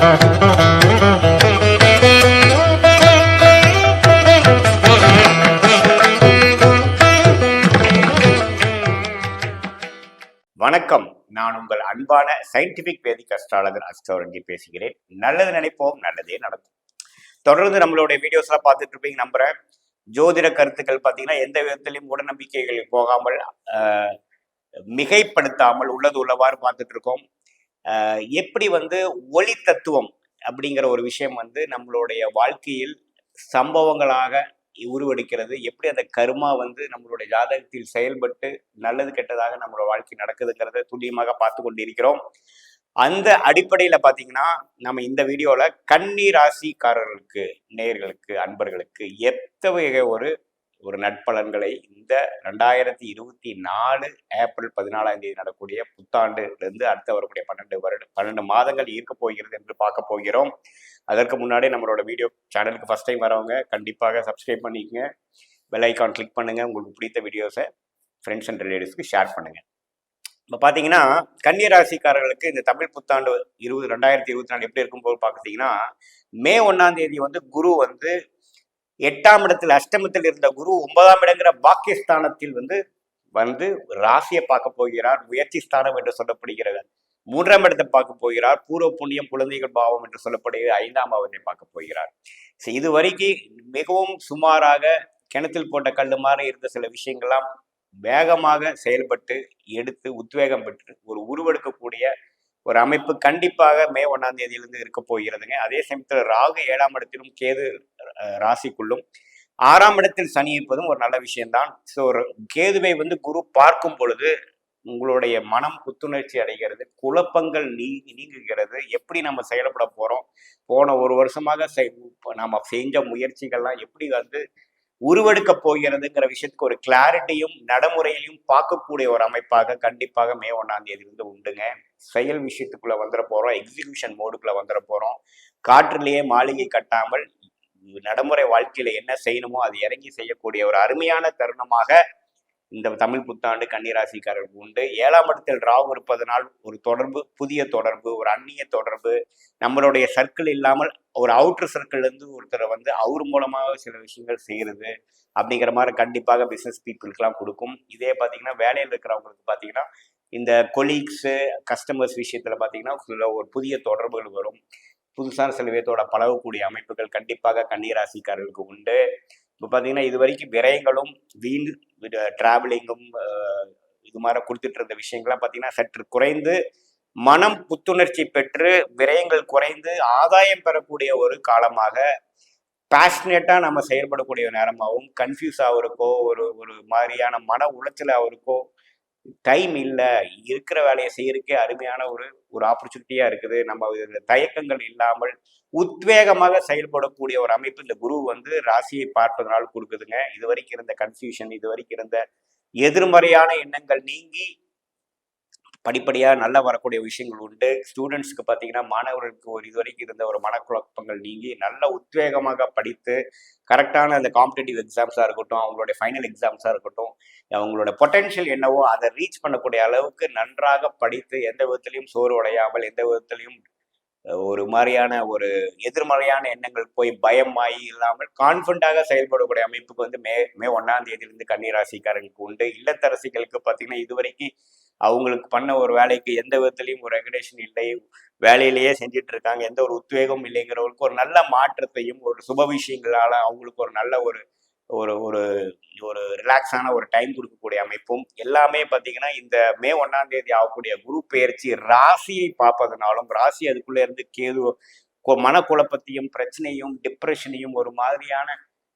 வணக்கம். நான் உங்கள் அன்பான சயின்டிபிக் வேதிக் அஸ்ட்ராலஜர் அஸ்ட்ரோரஞ்சி பேசுகிறேன். நல்லது நினைப்போம் நல்லதே நடக்கும். தொடர்ந்து நம்மளுடைய வீடியோஸ் எல்லாம் பார்த்துட்டு இருப்பீங்க நம்புறேன். ஜோதிட கருத்துக்கள் பார்த்தீங்கன்னா எந்த விதத்திலையும் உடநம்பிக்கைகள் போகாமல் மிகைப்படுத்தாமல் உள்ளது உள்ளவாறு பார்த்துட்டு இருக்கோம். எப்படி வந்து ஒளி தத்துவம் அப்படிங்கிற ஒரு விஷயம் வந்து நம்மளுடைய வாழ்க்கையில் சம்பவங்களாக உருவெடுக்கிறது. எப்படி அந்த கருமா வந்து நம்மளுடைய ஜாதகத்தில் செயல்பட்டு நல்லது கெட்டதாக நம்மளோட வாழ்க்கை நடக்குதுங்கிறத துல்லியமாக பார்த்து கொண்டிருக்கிறோம். அந்த அடிப்படையில பாத்தீங்கன்னா நம்ம இந்த வீடியோல கன்னி ராசிக்காரர்களுக்கு நேயர்களுக்கு அன்பர்களுக்கு எத்தகைய ஒரு ஒரு நட்பலன்களை இந்த ரெண்டாயிரத்தி இருபத்தி நாலு ஏப்ரல் பதினாலாம் தேதி நடக்கூடிய புத்தாண்டுலேருந்து அடுத்த வரக்கூடிய பன்னெண்டு வருட பன்னெண்டு மாதங்கள் இருக்க போகிறது என்று பார்க்க போகிறோம். அதற்கு முன்னாடி நம்மளோட வீடியோ சேனலுக்கு ஃபர்ஸ்ட் டைம் வரவங்க கண்டிப்பாக சப்ஸ்கிரைப் பண்ணிக்கங்க. பெல் ஐக்கான் கிளிக் பண்ணுங்கள் உங்களுக்கு பிடித்த வீடியோஸை ஃப்ரெண்ட்ஸ் அண்ட் ரிலேட்டிவ்ஸ்க்கு ஷேர் பண்ணுங்கள் இப்போ பார்த்தீங்கன்னா கன்னி ராசிக்காரர்களுக்கு இந்த தமிழ் புத்தாண்டு இருபது ரெண்டாயிரத்தி இருபத்தி நாலு எப்படி இருக்கும்போது பார்த்தீங்கன்னா மே ஒன்றாம் தேதி வந்து குரு வந்து எட்டாம் இடத்தில் அஷ்டமத்தில் இருந்த குரு ஒன்பதாம் இடங்கிற பாக்கியஸ்தானத்தில் வந்து வந்து ராசியை பார்க்க போகிறார். முயற்சி ஸ்தானம் என்று சொல்லப்படுகிறது. மூன்றாம் இடத்தை பார்க்க போகிறார். பூர்வ புண்ணியம் குழந்தைகள் பாவம் என்று சொல்லப்படுகிறது. ஐந்தாம் பாவத்தை பார்க்க போகிறார். So, இது வரைக்கும் மிகவும் சுமாராக கிணத்தில் போட்ட கல்லு மாதிரி இருந்த சில விஷயங்கள்லாம் வேகமாக செயல்பட்டு எடுத்து உத்வேகம் பெற்று ஒரு உருவெடுக்கக்கூடிய ஒரு அமைப்பு கண்டிப்பாக மே ஒன்றாம் தேதியிலிருந்து இருக்க போகிறதுங்க. அதே சமயத்தில் ராகு ஏழாம் இடத்திலும் கேது ராசிக்குள்ளும் ஆறாம் இடத்தில் சனி இருப்பதும் ஒரு நல்ல விஷயம்தான். ஸோ கேதுவை வந்து குரு பார்க்கும் பொழுது உங்களுடைய மனம் புத்துணர்ச்சி அடைகிறது குழப்பங்கள் நீங்கி நீங்குகிறது. எப்படி நம்ம செயல்பட போகிறோம் போன ஒரு வருஷமாக செய்- நாம செஞ்ச முயற்சிகள்லாம் எப்படி வந்து உருவெடுக்க போகிறதுங்கிற விஷயத்துக்கு ஒரு கிளாரிட்டியும் நடைமுறையிலையும் பார்க்கக்கூடிய ஒரு அமைப்பாக கண்டிப்பாக மே ஒன்னாந்தேதி இருந்து உண்டுங்க. செயல் விஷயத்துக்குள்ள வந்துட போறோம். எக்ஸிகியூஷன் மோடுக்குள்ள வந்துட போறோம். காற்றிலேயே மாளிகை கட்டாமல் நடைமுறை வாழ்க்கையில என்ன செய்யணுமோ அது இறங்கி செய்யக்கூடிய ஒரு அருமையான தருணமாக இந்த தமிழ் புத்தாண்டு கன்னிராசிக்காரர்கள் உண்டு. ஏழாம் இடத்தில் ராகு இருப்பதனால் ஒரு தொடர்பு புதிய தொடர்பு ஒரு அந்நிய தொடர்பு. நம்மளுடைய சர்க்கிள் இல்லாமல் ஒரு அவுட்டர் சர்க்கிள் இருந்து ஒருத்தரை வந்து அவர் மூலமாக சில விஷயங்கள் செய்கிறது அப்படிங்கிற மாதிரி கண்டிப்பாக பிஸ்னஸ் பீப்புளுக்கெல்லாம் கொடுக்கும். இதே பார்த்தீங்கன்னா வேலையில் இருக்கிறவங்களுக்கு பார்த்தீங்கன்னா இந்த கொலீக்ஸு கஸ்டமர்ஸ் விஷயத்தில் பார்த்தீங்கன்னா சில ஒரு புதிய தொடர்புகள் வரும். புதுசான சில பேர்த்தோட பழகக்கூடிய அமைப்புகள் கண்டிப்பாக கன்னிராசிக்காரர்களுக்கு உண்டு. இப்போ பார்த்தீங்கன்னா இது வரைக்கும் விரயங்களும் வீண் டிராவலிங்கும் இது மாதிரி கொடுத்துட்டு இருந்த விஷயங்கள்லாம் பார்த்தீங்கன்னா சற்று குறைந்து மனம் புத்துணர்ச்சி பெற்று விரயங்கள் குறைந்து ஆதாயம் பெறக்கூடிய ஒரு காலமாக பேஷனேட்டாக நம்ம செயல்படக்கூடிய நேரமாகவும் கன்ஃபியூஸ் ஆகிறக்கோ ஒரு ஒரு மாதிரியான மன உளைச்சல் ஆகிறக்கோ டைம் இல்லை. இருக்கிற வேலையை செய்யறதுக்கே அருமையான ஒரு ஒரு ஆப்பர்ச்சுனிட்டியாக இருக்குது. நம்ம இதுல தயக்கங்கள் இல்லாமல் உத்வேகமாக செயல்படக்கூடிய ஒரு அமைப்பு இந்த குரு வந்து ராசியை பார்ப்பதனால் கொடுக்குதுங்க. இது வரைக்கும் இருந்த கன்ஃபியூஷன் இது வரைக்கும் இருந்த எதிர்மறையான எண்ணங்கள் நீங்கி படிப்படியாக நல்லா வரக்கூடிய விஷயங்கள் உண்டு. ஸ்டூடெண்ட்ஸ்க்கு பார்த்தீங்கன்னா மாணவர்களுக்கு ஒரு இது வரைக்கும் இருந்த ஒரு மனக்குழப்பங்கள் நீங்கி நல்ல உத்வேகமாக படித்து கரெக்டான அந்த காம்படிட்டிவ் எக்ஸாம்ஸாக இருக்கட்டும் அவங்களுடைய ஃபைனல் எக்ஸாம்ஸாக இருக்கட்டும் அவங்களோட பொட்டென்ஷியல் என்னவோ அதை ரீச் பண்ணக்கூடிய அளவுக்கு நன்றாக படித்து எந்த விதத்திலையும் சோர்வடையாமல் எந்த விதத்துலையும் ஒரு மாதிரியான ஒரு எதிர்மறையான எண்ணங்கள் போய் பயமாயி இல்லாமல் கான்ஃபிடண்டாக செயல்படக்கூடிய அமைப்புக்கு வந்து மே மே ஒன்றாம் தேதியிலிருந்து கன்னிராசிக்காரங்களுக்கு உண்டு. இல்லத்தரசிகளுக்கு பார்த்தீங்கன்னா இது வரைக்கும் அவங்களுக்கு பண்ண ஒரு வேலைக்கு எந்த விதத்துலையும் ஒரு ரெகுலேஷன் இல்லை. வேலையிலேயே செஞ்சுட்டு இருக்காங்க. எந்த ஒரு உத்வேகமும் இல்லைங்கிறவங்களுக்கு ஒரு நல்ல மாற்றத்தையும் ஒரு சுப விஷயங்களால அவங்களுக்கு ஒரு நல்ல ஒரு ஒரு ஒரு ஒரு ரிலாக்ஸான ஒரு டைம் கொடுக்கக்கூடிய அமைப்பும். எல்லாமே பார்த்தீங்கன்னா இந்த மே ஒன்றாம் தேதி ஆகக்கூடிய குரு பெயர்ச்சி ராசியை பார்ப்பதுனாலும் ராசி அதுக்குள்ளே இருந்து கேது மனக்குழப்பத்தையும் பிரச்சனையும் டிப்ரெஷனையும் ஒரு மாதிரியான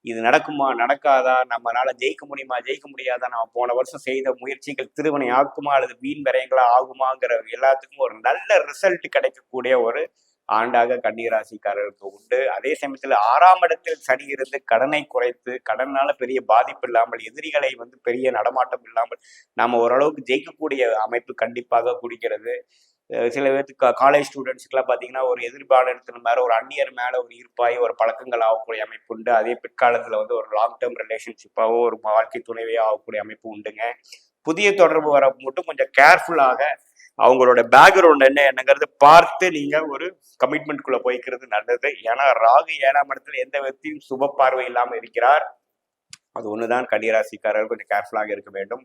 இது நடக்குமா நடக்காதா? நம்மளால ஜெயிக்க முடியுமா ஜெயிக்க முடியாதா? நம்ம போன வருஷம் செய்த முயற்சிகள் திருவனை ஆக்குமா அல்லது வீண் விரயங்களா ஆகுமாங்கிற எல்லாத்துக்கும் ஒரு நல்ல ரிசல்ட் கிடைக்கக்கூடிய ஒரு ஆண்டாக கன்னிராசிக்காரர்களுக்கு உண்டு. அதே சமயத்தில் ஆறாம் இடத்தில் சனி இருந்து கடனை குறைத்து கடனால பெரிய பாதிப்பு இல்லாமல் எதிரிகளை வந்து பெரிய நடமாட்டம் இல்லாமல் நம்ம ஓரளவுக்கு ஜெயிக்கக்கூடிய அமைப்பு கண்டிப்பாக குடிக்கிறது. சில பேருக்கு காலேஜ் ஸ்டூடெண்ட்ஸ்க்குலாம் பார்த்தீங்கன்னா ஒரு எதிர்பாலத்தின் மேலே ஒரு அந்நியர் மேலே ஒரு ஈர்ப்பாய் ஒரு பழக்கங்கள் ஆகக்கூடிய அமைப்பு உண்டு. அதே பிற்காலத்தில் வந்து ஒரு லாங் டேர்ம் ரிலேஷன்ஷிப்பாகவோ ஒரு வாழ்க்கை துணைவையோ ஆகக்கூடிய அமைப்பு உண்டுங்க. புதிய தொடர்பு வர மட்டும் கொஞ்சம் கேர்ஃபுல்லாக அவங்களோட பேக்ரவுண்ட் என்ன என்னங்கிறது பார்த்து நீங்க ஒரு கமிட்மெண்ட்குள்ள போய்க்கிறது நல்லது. ஏன்னா ராகு ஏழாம் இடத்துல எந்த விதத்தையும் சுப பார்வை இல்லாமல் இருக்கிறார். அது ஒண்ணுதான் கன்னிராசிக்காரர்கள் கொஞ்சம் கேர்ஃபுல்லாக இருக்க வேண்டும்.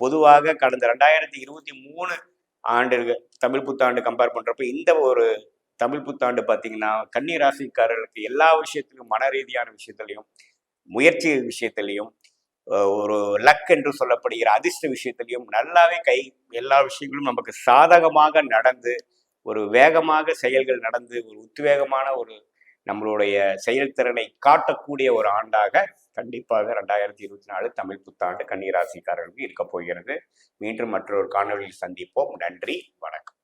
பொதுவாக கடந்த ரெண்டாயிரத்தி இருபத்தி மூணு ஆண்டு தமிழ் புத்தாண்டு கம்பேர் பண்ணுறப்ப இந்த ஒரு தமிழ் புத்தாண்டு பார்த்தீங்கன்னா கன்னி ராசிக்காரர்களுக்கு எல்லா விஷயத்திலும் மன ரீதியான விஷயத்துலையும் முயற்சி விஷயத்துலையும் ஒரு லக் என்று சொல்லப்படுகிற அதிர்ஷ்ட விஷயத்திலையும் நல்லாவே கை எல்லா விஷயங்களும் நமக்கு சாதகமாக நடந்து ஒரு வேகமாக செயல்கள் நடந்து ஒரு உத்வேகமான ஒரு நம்மளுடைய செயல்திறனை காட்டக்கூடிய ஒரு ஆண்டாக கண்டிப்பாக ரெண்டாயிரத்தி இருபத்தி நாலு தமிழ் புத்தாண்டு கன்னிராசிக்காரர்களுக்கு இருக்க போகிறது. மீண்டும் மற்றொரு காணொளியில் சந்திப்போம். நன்றி. வணக்கம்.